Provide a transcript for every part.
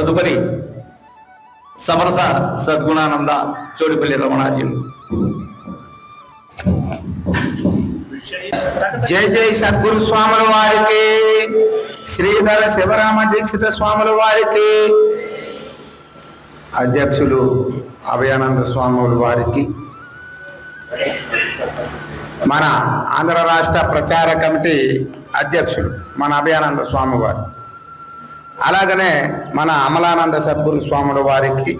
తదుపరి సమరస సద్గుణానంద చోడిపల్లి రమణార్యులు జై జై సద్గురు స్వాముల వారికి శ్రీధర శివరామ దీక్షిత స్వాముల వారికి అధ్యక్షులు అభయానంద స్వాముల వారికి. మన ఆంధ్ర రాష్ట్ర ప్రచార కమిటీ అధ్యక్షులు మన అభయానంద స్వామి వారు. అలాగనే మన అమలానంద సద్గురు స్వాముల వారికి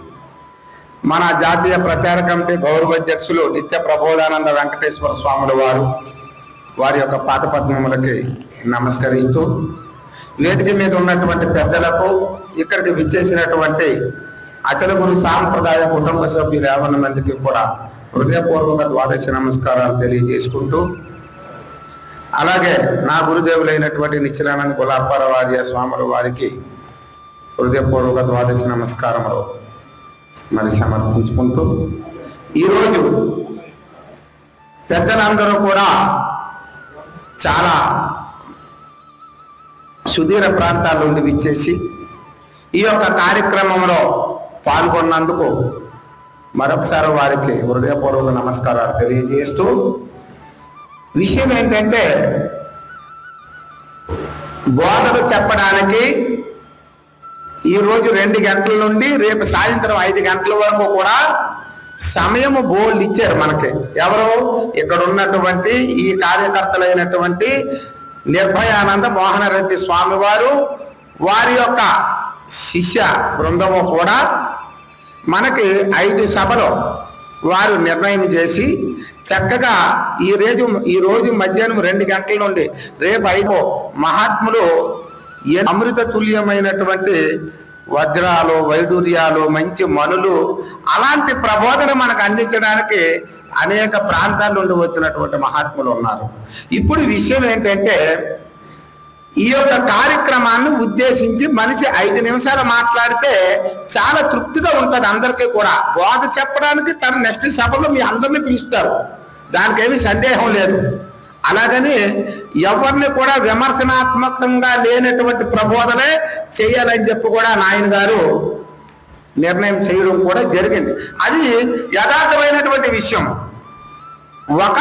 మన జాతీయ ప్రచార కమిటీ గౌరవ అధ్యక్షులు నిత్య ప్రబోధానంద వెంకటేశ్వర స్వాముల వారు వారి యొక్క పాత పద్మములకి నమస్కరిస్తూ వేదిక మీద ఉన్నటువంటి పెద్దలకు ఇక్కడికి విచ్చేసినటువంటి అచలగురు సాంప్రదాయ కుటుంబ సభ్యులు యాభై మందికి కూడా హృదయపూర్వక ద్వాదశ నమస్కారాలు తెలియజేసుకుంటూ అలాగే నా గురుదేవులైనటువంటి నిత్యలానంద గులాపార వారి స్వాముల వారికి హృదయపూర్వక ద్వాదశి నమస్కారములు మరి సమర్పించుకుంటూ ఈరోజు పెద్దలందరూ కూడా చాలా సుదీర ప్రాంతాల నుండి విచ్చేసి ఈ యొక్క కార్యక్రమంలో పాల్గొన్నందుకు మరొకసారి వారికి హృదయపూర్వక నమస్కారాలు తెలియజేస్తూ విషయం ఏంటంటే బోధలు చెప్పడానికి ఈ రోజు రెండు గంటల నుండి రేపు సాయంత్రం ఐదు గంటల వరకు కూడా సమయం బోల్డ్ ఇచ్చారు మనకి. ఎవరు? ఇక్కడ ఉన్నటువంటి ఈ కార్యకర్తలైనటువంటి నిర్భయానంద మోహన రెడ్డి స్వామి వారు వారి యొక్క శిష్య బృందము కూడా మనకి ఐదు సభలు వారు నిర్ణయం చేసి చక్కగా ఈ రోజు ఈ రోజు మధ్యాహ్నం రెండు గంటల నుండి రేపు ఐదు మహాత్ములు అమృత తుల్యమైనటువంటి వజ్రాలు వైడూర్యాలు మంచి మనులు అలాంటి ప్రబోధన మనకు అందించడానికి అనేక ప్రాంతాల నుండి వచ్చినటువంటి మహాత్ములు ఉన్నారు. ఇప్పుడు విషయం ఏంటంటే ఈ యొక్క కార్యక్రమాన్ని ఉద్దేశించి మనిషి ఐదు నిమిషాలు మాట్లాడితే చాలా తృప్తిగా ఉంటుంది అందరికీ కూడా. బోధ చెప్పడానికి తన నెక్స్ట్ సభలో మీ అందరిని పిలుస్తారు. దానికేమీ సందేహం లేదు. అలాగని ఎవరిని కూడా విమర్శనాత్మకంగా లేనటువంటి ప్రబోధనే చేయాలని చెప్పి కూడా నాయన గారు నిర్ణయం చేయడం కూడా జరిగింది. అది యథార్థమైనటువంటి విషయం. ఒక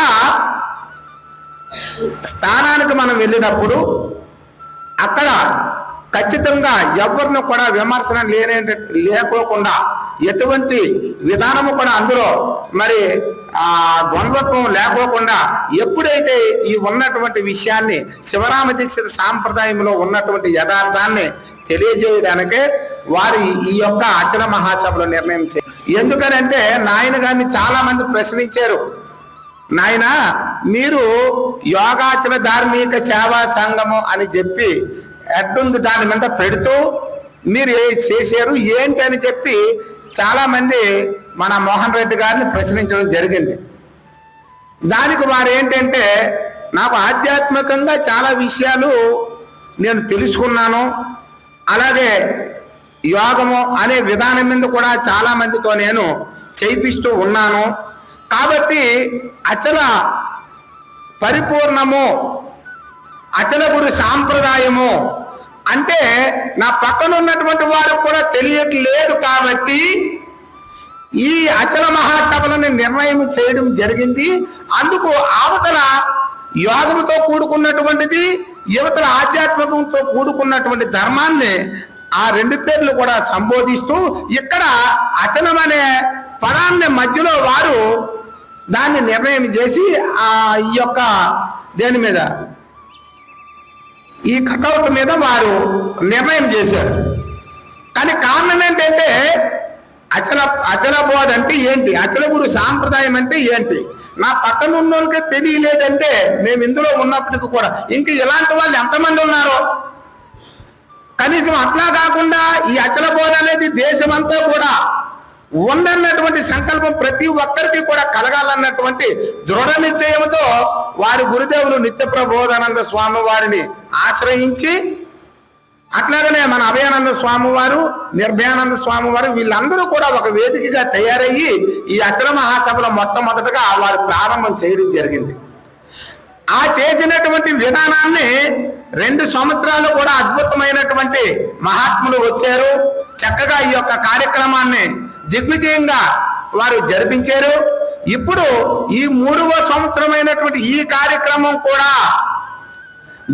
స్థానానికి మనం వెళ్ళినప్పుడు అక్కడ ఖచ్చితంగా ఎవరిని కూడా విమర్శన లేనే లేకోకుండా ఎటువంటి విధానము కూడా అందులో మరి ఆ ద్వంద్వత్వం లేకోకుండా ఎప్పుడైతే ఈ ఉన్నటువంటి విషయాన్ని శివరామ దీక్షిత సాంప్రదాయంలో ఉన్నటువంటి యథార్థాన్ని తెలియజేయడానికే వారి ఈ యొక్క అచల మహాసభలో నిర్ణయం చే ఎందుకనంటే నాయన గారిని చాలా మంది ప్రశ్నించారు. నాయన మీరు యోగాచల ధార్మిక సేవా సంఘము అని చెప్పి ఎట్టుంది దాని మీద పెడుతూ మీరు చేశారు? ఏంటి అని చెప్పి చాలామంది మన మోహన్ రెడ్డి గారిని ప్రశ్నించడం జరిగింది. దానికి వారు ఏంటంటే నాకు ఆధ్యాత్మికంగా చాలా విషయాలు నేను తెలుసుకున్నాను. అలాగే యోగము అనే విధానం మీద కూడా చాలా మందితో నేను చేయిపిస్తూ ఉన్నాను. కాబట్టి అచల పరిపూర్ణము అచల గురు సాంప్రదాయము అంటే నా పక్కన ఉన్నటువంటి వారు కూడా తెలియట్లేదు కాబట్టి ఈ అచల మహాసభలను నిర్ణయం చేయడం జరిగింది. అందుకు అవతల యోగంతో కూడుకున్నటువంటిది యువతల ఆధ్యాత్మికంతో కూడుకున్నటువంటి ధర్మాన్ని ఆ రెండు పేర్లు కూడా సంబోధిస్తూ ఇక్కడ అచనం అనే పదాన్ని మధ్యలో వారు దాన్ని నిర్ణయం చేసి ఆ ఈ యొక్క దేని మీద ఈ కటౌట్ మీద వారు నిర్ణయం చేశారు. కానీ కారణం ఏంటంటే అచల అచల బోధ అంటే ఏంటి? అచల గురు సాంప్రదాయం అంటే ఏంటి? నా పక్కన ఉన్న వాళ్ళకే తెలియలేదంటే మేము ఇందులో ఉన్నప్పటికీ కూడా ఇంక ఇలాంటి వాళ్ళు ఎంతమంది ఉన్నారో? కనీసం అట్లా కాకుండా ఈ అచల బోధ అనేది దేశమంతా కూడా ఉందన్నటువంటి సంకల్పం ప్రతి ఒక్కరికి కూడా కలగాలన్నటువంటి దృఢ నిశ్చయంతో వారి గురుదేవులు నిత్య ప్రబోధానంద స్వామి వారిని ఆశ్రయించి అట్లాగనే మన అభయానంద స్వామి వారు నిర్భయానంద స్వామి వారు వీళ్ళందరూ కూడా ఒక వేదికగా తయారయ్యి ఈ అచల మహాసభలో మొట్టమొదటగా వారు ప్రారంభం చేయడం జరిగింది. ఆ చేసినటువంటి విధానాన్ని రెండు సంవత్సరాలు కూడా అద్భుతమైనటువంటి మహాత్ములు వచ్చారు. చక్కగా ఈ యొక్క కార్యక్రమాన్ని దిగ్విజయంగా వారు జరిపించారు. ఇప్పుడు ఈ మూడవ సంవత్సరమైనటువంటి ఈ కార్యక్రమం కూడా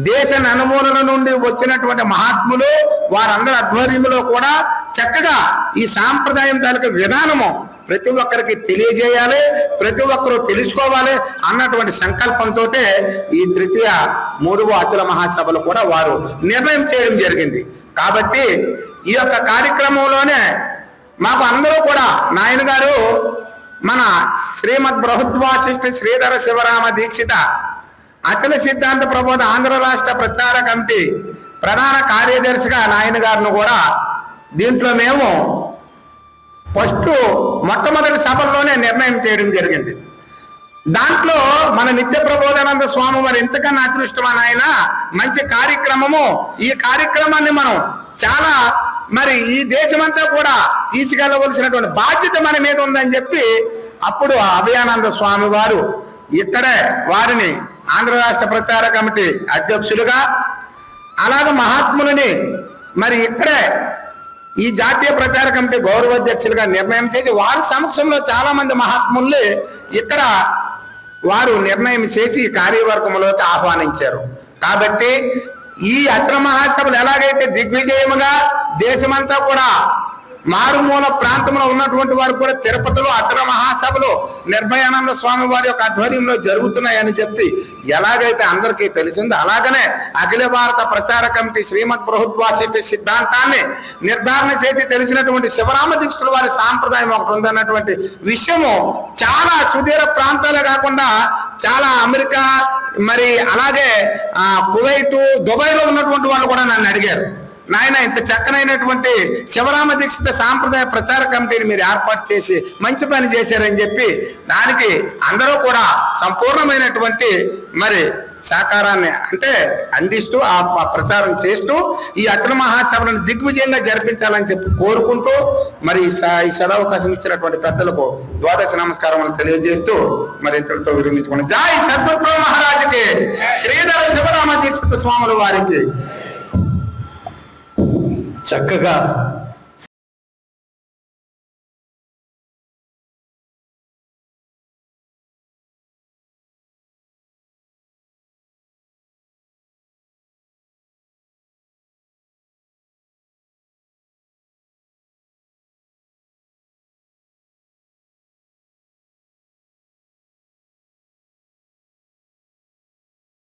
దేశ నలుమూలల నుండి వచ్చినటువంటి మహాత్ములు వారందరి ఆధ్వర్యంలో కూడా చక్కగా ఈ సాంప్రదాయం తాలూకు విధానము ప్రతి ఒక్కరికి తెలియజేయాలి ప్రతి ఒక్కరూ తెలుసుకోవాలి అన్నటువంటి సంకల్పంతో ఈ తృతీయ మూడవ అచల మహాసభలు కూడా వారు నిర్ణయం చేయడం జరిగింది. కాబట్టి ఈ యొక్క కార్యక్రమంలోనే మాకు అందరూ కూడా నాయన గారు మన శ్రీమద్ బృహద్వాసిష్ఠ శ్రీధర శివరామ దీక్షిత అచల సిద్ధాంత ప్రబోధ ఆంధ్ర రాష్ట్ర ప్రచార కమిటీ ప్రధాన కార్యదర్శిగా నాయన గారిని కూడా దీంట్లో మేము ఫస్ట్ మొట్టమొదటి సభల్లోనే నిర్ణయం చేయడం జరిగింది. దాంట్లో మన నిత్య ప్రబోధానంద స్వామి వారు ఎంతకన్నా అదృష్టమైన ఆయన మంచి కార్యక్రమము ఈ కార్యక్రమాన్ని మనం చాలా మరి ఈ దేశమంతా కూడా తీసుకెళ్ళవలసినటువంటి బాధ్యత మన మీద ఉందని చెప్పి అప్పుడు అభయానంద స్వామి వారు ఇక్కడే వారిని ఆంధ్ర రాష్ట్ర ప్రచార కమిటీ అధ్యక్షులుగా అలాగే మహాత్ములని మరి ఇక్కడే ఈ జాతీయ ప్రచార కమిటీ గౌరవాధ్యక్షులుగా నిర్ణయం చేసి వారి సమక్షంలో చాలామంది మహాత్ముల్ని ఇక్కడ వారు నిర్ణయం చేసి కార్యవర్గంలోకి ఆహ్వానించారు. కాబట్టి ఈ అత్ర మహాసభలు ఎలాగైతే దిగ్విజయముగా దేశమంతా కూడా మారుమూల ప్రాంతంలో ఉన్నటువంటి వారు కూడా తిరుపతిలో అచల మహాసభలు నిర్భయానంద స్వామి వారి యొక్క ఆధ్వర్యంలో జరుగుతున్నాయని చెప్పి ఎలాగైతే అందరికీ తెలిసిందో అలాగనే అఖిల భారత ప్రచార కమిటీ శ్రీమద్ బృహద్వాసిత సిద్ధాంతాన్ని నిర్ధారణ చేసి తెలిసినటువంటి శివరామ దీక్షుల వారి సాంప్రదాయం ఒకటి ఉందన్నటువంటి విషయము చాలా సుదీర ప్రాంతాలే కాకుండా చాలా అమెరికా మరి అలాగే కువైతు దుబాయ్లో దుబాయ్లో ఉన్నటువంటి వాళ్ళు కూడా నన్ను అడిగారు. నాయన ఇంత చక్కనైనటువంటి శివరామ దీక్షిత సాంప్రదాయ ప్రచార కమిటీని మీరు ఏర్పాటు చేసి మంచి పని చేశారని చెప్పి దానికి అందరూ కూడా సంపూర్ణమైనటువంటి మరి సహకారాన్ని అంటే అందిస్తూ ఆ ప్రచారం చేస్తూ ఈ అచల మహాసభలను దిగ్విజయంగా జరిపించాలని చెప్పి కోరుకుంటూ మరి ఈ స- ఈ సదవకాశం ఇచ్చినటువంటి పెద్దలకు ద్వాదశ నమస్కారం తెలియజేస్తూ మరి ఇతరులతో విరమించుకున్నాం. జాయ్ సద్గురు మహారాజుకి. శ్రీధర శివరామ దీక్షిత స్వాములు వారికి. చక్కగా